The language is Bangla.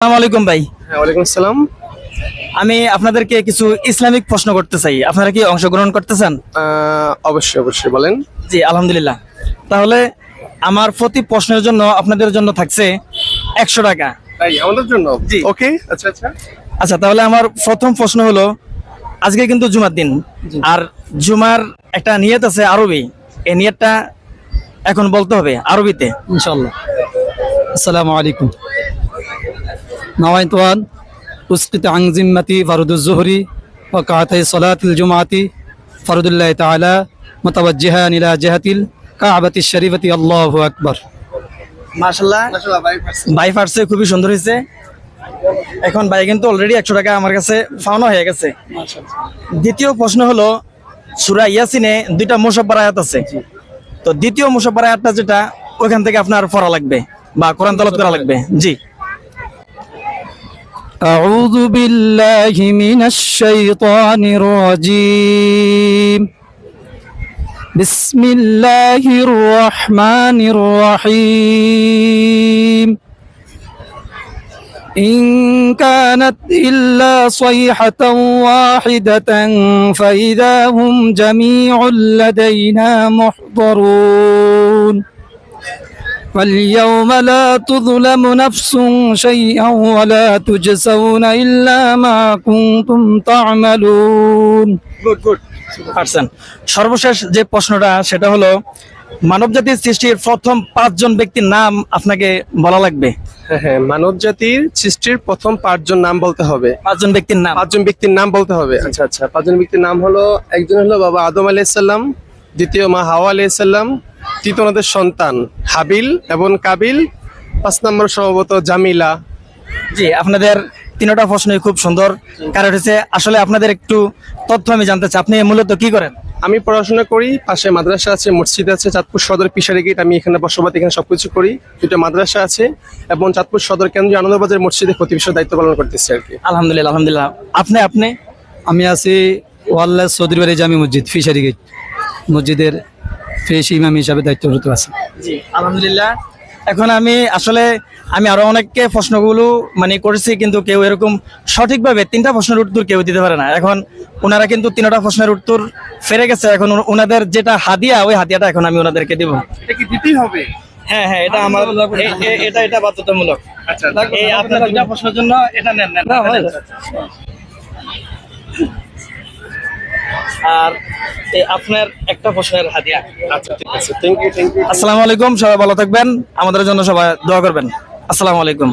আসসালামু আলাইকুম ভাই। হ্যাঁ ওয়ালাইকুম আসসালাম। আমি আপনাদেরকে কিছু ইসলামিক প্রশ্ন করতে চাই আপনারা কি অংশগ্রহণ করতে চান অবশ্যই অবশ্যই বলেন। জি আলহামদুলিল্লাহ। তাহলে আমার প্রতি প্রশ্নের জন্য আপনাদের জন্য থাকছে একশো টাকা। আমাদের জন্য? জি। ওকে আচ্ছা আচ্ছা। আচ্ছা তাহলে আমার প্রথম প্রশ্ন হলো আজকে কিন্তু জুমার দিন। আর জুমার একটা নিয়ত আছে আরবি। এই নিয়তটা এখন বলতে হবে আরবিতে। ইনশাল্লাহ আসসালামু আলাইকুম। নাওয়াইতওয়ান উস্কিত আংজিম্মাতি ফারুদুজ্জোহরি ও কাতাই সলাতিল জুমাতি ফরদুল্লাহ তালা মোতাবজ্জেহা জেহাতিল কাহাবাতি শরীফতি আল্লাহ আকবর। মার্শাল্লাহ বাই ফার্সে খুবই সুন্দর হয়েছে এখন বাই কিন্তু অলরেডি একশো টাকা আমার কাছে ফাউন হয়ে গেছে। দ্বিতীয় প্রশ্ন হলো সুরা ইয়াসিনে দুইটা মুসাফার আয়াত আছে। তো দ্বিতীয় মুসাফার আয়াতটা যেটা ওইখান থেকে আপনার ফরা লাগবে বা কোরআন তলব করা লাগবে। জি। أعوذ بالله من الشيطان الرجيم بسم الله الرحمن الرحيم إن كانت إلا صيحة واحدة فإذا هم جميع لدينا محضرون فاليوم لا تظلم نفس شيئا ولا تجزون إلا ما كنتم تعملون গুড গুড পারছেন সর্বশেষ যে প্রশ্নটা সেটা হলো মানব জাতির সৃষ্টির প্রথম পাঁচজন ব্যক্তির নাম আপনাকে বলা লাগবে হ্যাঁ হ্যাঁ মানব জাতির সৃষ্টির প্রথম পাঁচজন নাম বলতে হবে পাঁচজন ব্যক্তির নাম পাঁচজন ব্যক্তির নাম বলতে হবে আচ্ছা আচ্ছা পাঁচজন ব্যক্তির নাম হলো একজন হলো বাবা আদম আলাইসাল্লাম দ্বিতীয় মা হাওয়া আলাইসাল্লাম তৃতীয় ওনাদের সন্তান হাবিল এবং কাবিল। পাঁচ নম্বর সম্ভবত জামিলা। জি আপনাদের তিনটা প্রশ্নই খুব সুন্দর। কারণ হচ্ছে আসলে আপনাদের একটু তথ্য আমি জানতে চাই। আপনি মূলত কি করেন? আমি পড়াশোনা করি পাশে মাদ্রাসা আছে মসজিদ আছে চাঁদপুর সদর পিসারি গেট আমি এখানে বসবাস এখানে সবকিছু করি। দুটো মাদ্রাসা আছে এবং চাঁদপুর সদর কেন্দ্রীয় আনন্দবাজার মসজিদে প্রতিবেশীর দায়িত্ব পালন করতেছি আর কি। আলহামদুলিল্লাহ আলহামদুলিল্লাহ। আপনি আপনি? আমি আছি ওয়াল্লা সৌদির বাড়ি জামি মসজিদ ফিশারি গেট। মসজিদের ফেস ইমাম হিসাবে দায়িত্বরত আছে। জি আলহামদুলিল্লাহ। এখন আমি আসলে আমি আরও অনেককে প্রশ্নগুলো মানে করেছি কিন্তু কেউ এরকম সঠিকভাবে তিনটা প্রশ্নের উত্তর কেউ দিতে পারে না। এখন ওনারা কিন্তু তিনটা প্রশ্নের উত্তর ফেরে গেছে। এখন ওনাদের যেটা হাদিয়া ওই হাদিয়াটা এখন আমি ওনাদেরকে দিব। এটা কি দিতেই হবে? হ্যাঁ হ্যাঁ এটা আমার এটা এটা বাধ্যতামূলক। আচ্ছা এই আপনার দুইটা প্রশ্নের জন্য এটা নেন নেন। আর আপনার একটা প্রশ্নের হাদিয়া। আচ্ছা ঠিক আছে। থ্যাংক ইউ থ্যাংক ইউ আসসালামু আলাইকুম সবাই ভালো থাকবেন। আমাদের জন্য সবাই দোয়া করবেন। আসসালামু আলাইকুম।